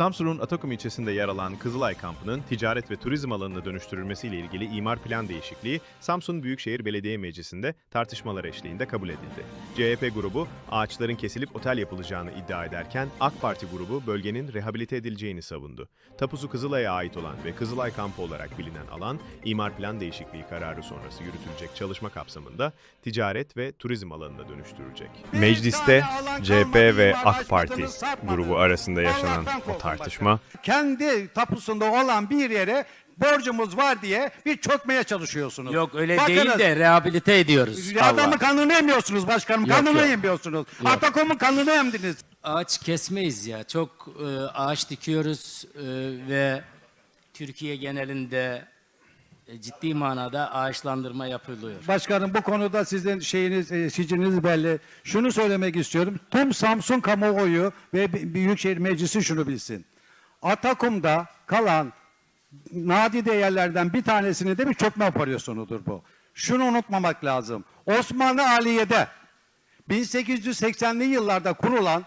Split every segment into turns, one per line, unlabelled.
Samsun'un Atakum ilçesinde yer alan Kızılay kampının ticaret ve turizm alanına dönüştürülmesiyle ilgili imar plan değişikliği Samsun Büyükşehir Belediye Meclisi'nde tartışmalar eşliğinde kabul edildi. CHP grubu ağaçların kesilip otel yapılacağını iddia ederken AK Parti grubu bölgenin rehabilite edileceğini savundu. Tapusu Kızılay'a ait olan ve Kızılay kampı olarak bilinen alan imar plan değişikliği kararı sonrası yürütülecek çalışma kapsamında ticaret ve turizm alanına dönüştürülecek. Mecliste CHP ve AK Parti grubu arasında yaşanan o tartışma
Kendi tapusunda olan bir yere borcumuz var diye bir çökmeye çalışıyorsunuz.
Yok öyle
Bakınız,
değil de rehabilite ediyoruz.
Adamı
Allah.
kanını emiyorsunuz başkanım.
Yok,
kanını
yok.
emiyorsunuz. Atakom'un kanını emdiniz.
Ağaç kesmeyiz ya. Çok e, ağaç dikiyoruz e, ve Türkiye genelinde ciddi manada ağaçlandırma yapılıyor.
Başkanım bu konuda sizin şeyiniz, e, siciliniz belli. Şunu söylemek istiyorum. Tüm Samsun kamuoyu ve B- Büyükşehir Meclisi şunu bilsin. Atakum'da kalan nadide yerlerden bir tanesini de bir çökme operasyonudur bu. Şunu unutmamak lazım. Osmanlı Aliye'de 1880'li yıllarda kurulan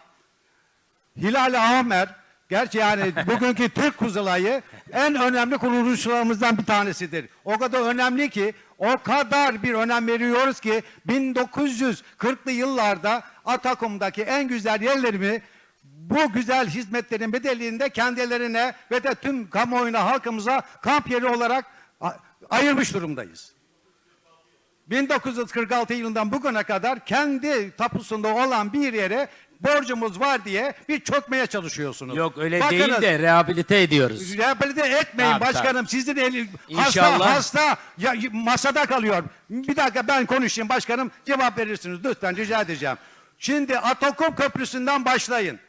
Hilal-i Ahmer, gerçi yani bugünkü Türk Kuzulayı en önemli kuruluşlarımızdan bir tanesidir. O kadar önemli ki, o kadar bir önem veriyoruz ki 1940'lı yıllarda Atakum'daki en güzel yerlerimi bu güzel hizmetlerin bedelinde kendilerine ve de tüm kamuoyuna, halkımıza kamp yeri olarak ayırmış durumdayız. 1946 yılından bugüne kadar kendi tapusunda olan bir yere borcumuz var diye bir çökmeye çalışıyorsunuz.
Yok öyle
Bakınız,
değil de rehabilite ediyoruz.
Rehabilite etmeyin
Tabii,
başkanım. Sizin hasta
İnşallah.
hasta ya, masada kalıyor. Bir dakika ben konuşayım başkanım cevap verirsiniz lütfen rica edeceğim. Şimdi Atakum Köprüsü'nden başlayın.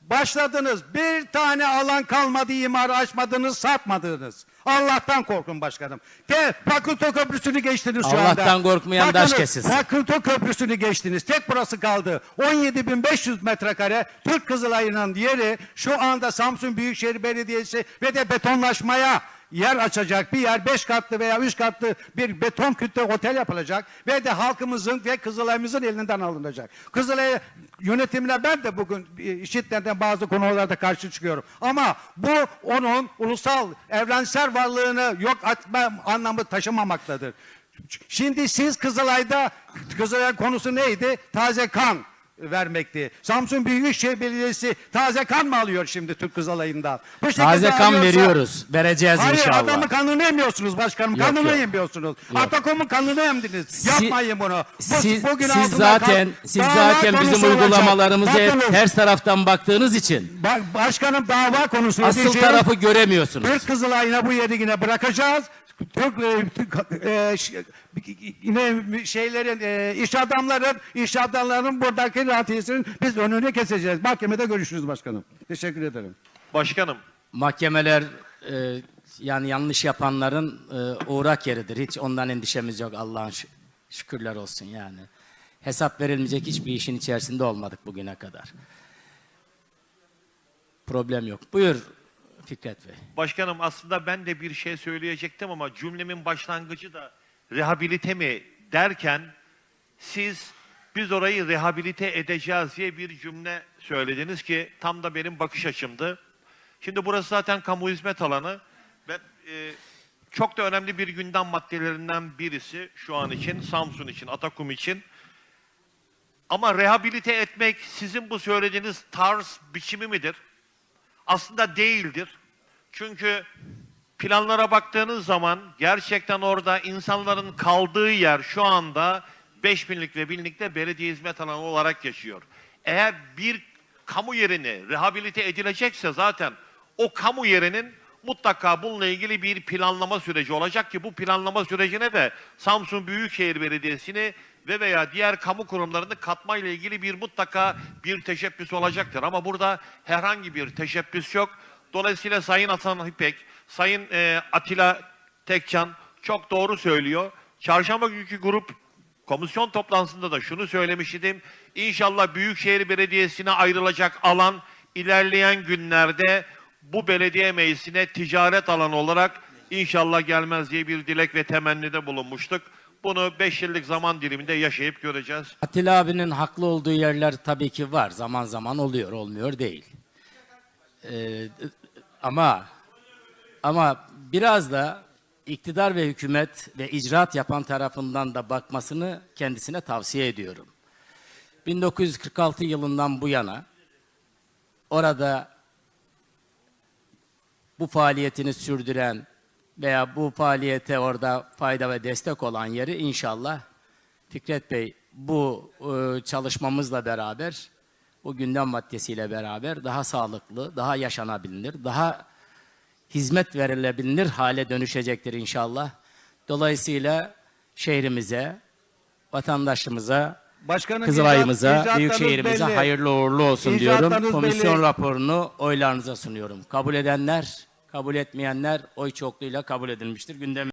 Başladınız. Bir tane alan kalmadı imar açmadınız, satmadınız. Allah'tan korkun başkanım. De Fakülto Köprüsü'nü geçtiniz şu anda.
Allah'tan korkmayan taş
Bakınız,
kesilsin.
Fakülto Köprüsü'nü geçtiniz. Tek burası kaldı. 17.500 metrekare Türk Kızılayı'nın yeri şu anda Samsun Büyükşehir Belediyesi ve de betonlaşmaya yer açacak bir yer. Beş katlı veya üç katlı bir beton kütle otel yapılacak ve de halkımızın ve Kızılay'ımızın elinden alınacak. Kızılay yönetimine ben de bugün e, işitlerden bazı konularda karşı çıkıyorum. Ama bu onun ulusal, evrensel varlığını yok etme anlamı taşımamaktadır. Şimdi siz Kızılay'da Kızılay konusu neydi? Taze kan vermekti. Samsun Büyükşehir Belediyesi taze kan mı alıyor şimdi Türk Kızılay'ından? Bu şekilde
Taze kan
alıyorsa-
veriyoruz. Vereceğiz
Hayır
inşallah.
adamı kanını emiyorsunuz başkanım.
Yok,
kanını
yok.
emiyorsunuz. Atakom'un kanını emdiniz.
Si-
Yapmayın bunu. Bu-
Siz,
bugün
siz
altında
zaten
kal-
siz
dava
zaten
konusu
bizim
olacak.
uygulamalarımızı hep
Bakınız,
ters taraftan baktığınız için
ba- başkanım dava konusu
asıl
edeceğiz.
tarafı göremiyorsunuz.
Türk Kızılay'ına bu yeri yine bırakacağız. Türk, e, Türk- e, ş- yine şeylerin e, iş adamların iş adamlarının buradaki rahatiyesinin biz önünü keseceğiz. Mahkemede görüşürüz başkanım. Teşekkür ederim.
Başkanım,
Mahkemeler e, yani yanlış yapanların e, uğrak yeridir. Hiç ondan endişemiz yok Allah'ın şü- şükürler olsun yani. Hesap verilmeyecek hiçbir işin içerisinde olmadık bugüne kadar. Problem yok. Buyur Fikret Bey.
başkanım aslında ben de bir şey söyleyecektim ama cümlemin başlangıcı da rehabilite mi derken siz biz orayı rehabilite edeceğiz diye bir cümle söylediniz ki tam da benim bakış açımdı. Şimdi burası zaten kamu hizmet alanı ve e, çok da önemli bir gündem maddelerinden birisi şu an için, Samsun için, Atakum için. Ama rehabilite etmek sizin bu söylediğiniz tarz biçimi midir? aslında değildir. Çünkü planlara baktığınız zaman gerçekten orada insanların kaldığı yer şu anda 5000'lik ve 1000'likte belediye hizmet alanı olarak yaşıyor. Eğer bir kamu yerini rehabilite edilecekse zaten o kamu yerinin mutlaka bununla ilgili bir planlama süreci olacak ki bu planlama sürecine de Samsun Büyükşehir Belediyesi'ni ve veya diğer kamu kurumlarını katmayla ilgili bir mutlaka bir teşebbüs olacaktır. Ama burada herhangi bir teşebbüs yok. Dolayısıyla Sayın Hasan İpek, Sayın e, Atilla Tekcan çok doğru söylüyor. Çarşamba günkü grup komisyon toplantısında da şunu söylemiştim. İnşallah Büyükşehir Belediyesi'ne ayrılacak alan ilerleyen günlerde bu belediye meclisine ticaret alanı olarak inşallah gelmez diye bir dilek ve temennide bulunmuştuk. Bunu 5 yıllık zaman diliminde yaşayıp göreceğiz.
Atilla abinin haklı olduğu yerler tabii ki var. Zaman zaman oluyor, olmuyor değil. Ee, ama ama biraz da iktidar ve hükümet ve icraat yapan tarafından da bakmasını kendisine tavsiye ediyorum. 1946 yılından bu yana orada bu faaliyetini sürdüren veya bu faaliyete orada fayda ve destek olan yeri inşallah Fikret Bey bu e, çalışmamızla beraber bu gündem maddesiyle beraber daha sağlıklı, daha yaşanabilir, daha hizmet verilebilir hale dönüşecektir inşallah. Dolayısıyla şehrimize, vatandaşımıza,
Başkanım
Kızılay'ımıza, Büyükşehir'imize
belli.
hayırlı uğurlu olsun diyorum. Komisyon
belli.
raporunu oylarınıza sunuyorum. Kabul edenler, kabul etmeyenler oy çokluğuyla kabul edilmiştir. Gündem